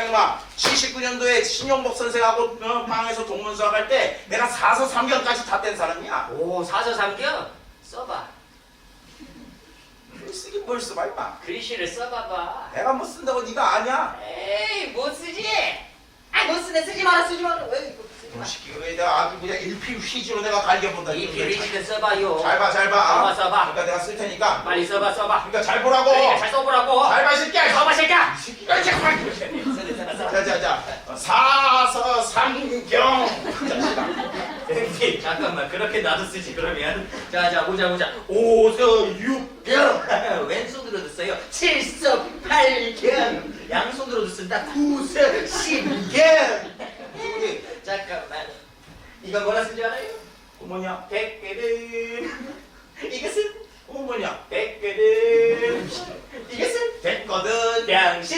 야 이놈아 79년도에 신용복 선생하고 어, 방에서 동문 수학 할 때 내가 4서 3견까지 다 뗀 사람이야. 오 사서 삼겨 써봐. 글 쓰긴 뭘 써봐 임마. 글씨를 써봐봐. 내가 뭐 쓴다고 네가 아냐? 에이 못 쓰지. 아못 쓰네. 쓰지 마라 쓰지 마라. 왜 이거 쓰지 마. 시키 왜 내가 아주 그냥 일필 휘지로 내가 갈겨본다 이 필리시는 써봐요. 잘 봐 잘 봐. 써봐 써봐. 그러니까 내가 쓸 테니까. 빨리 써봐 써봐. 그러니까 잘 보라고. 그러니까 잘 써보라고. 잘 봐 이 새끼야. 새끼야 이 새끼가 이제 확 쓰네 쓰네 써봐 자자자 사서 삼경. 에이, 잠깐만 그렇게 나도 쓰지 그러면. 자자 보자 보자. 오서 육경. 왼손으로 도 써요. 칠서 팔경. 양손으로도 쓴다. 구서 십경. 우리 잠깐만. 이건 뭐라 쓴 줄 알아요? 어머냐 백그릇 이것은? 어머냐 백그릇 이것은? 됐거든 양식